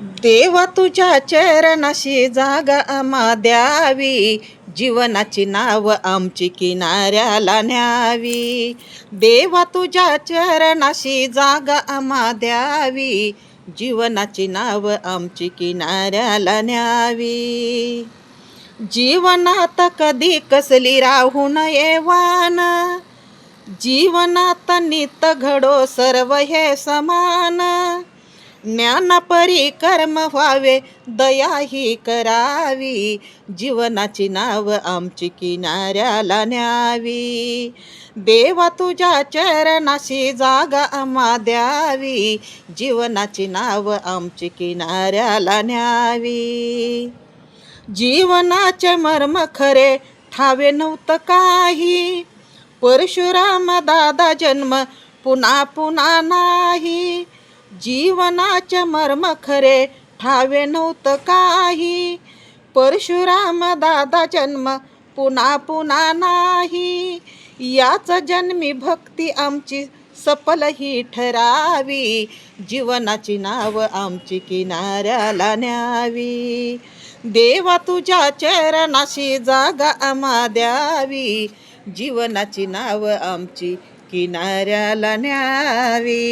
देवा तुझ्या चरणाशी जागा आम्हा द्यावी. जीवनाची नाव आमची किनाऱ्याला न्यावी. देवा तुझ्या चरणाशी जागा आम्हा द्यावी. जीवनाची नाव आमची किनाऱ्याला न्यावी. जीवनात कधी कसली राहू नये वान? जीवनात नित घडो सर्व हे समान. ज्ञानापरी कर्म व्हावे दया ही करावी. जीवनाची नाव आमची किनाऱ्याला न्यावी. देवा तुझ्या चरणाशी जागा आम्हा द्यावी. जीवनाची नाव आमची किनाऱ्याला न्यावी. जीवनाचे मर्म खरे ठावे नव्हतं काही. परशुराम दादा जन्म पुन्हा पुन्हा नाही. जीवनाचे मर्म खरे ठावे नव्हतं काही. परशुराम दादा जन्म पुन्हा पुन्हा नाही. याच जन्मी भक्ती आमची सफल ही ठरावी. जीवनाची नाव आमची किनाऱ्याला न्यावी. देवा तुझ्या चरणाशी जागा आम्हा द्यावी. जीवनाची नाव आमची किनाऱ्याला न्यावी.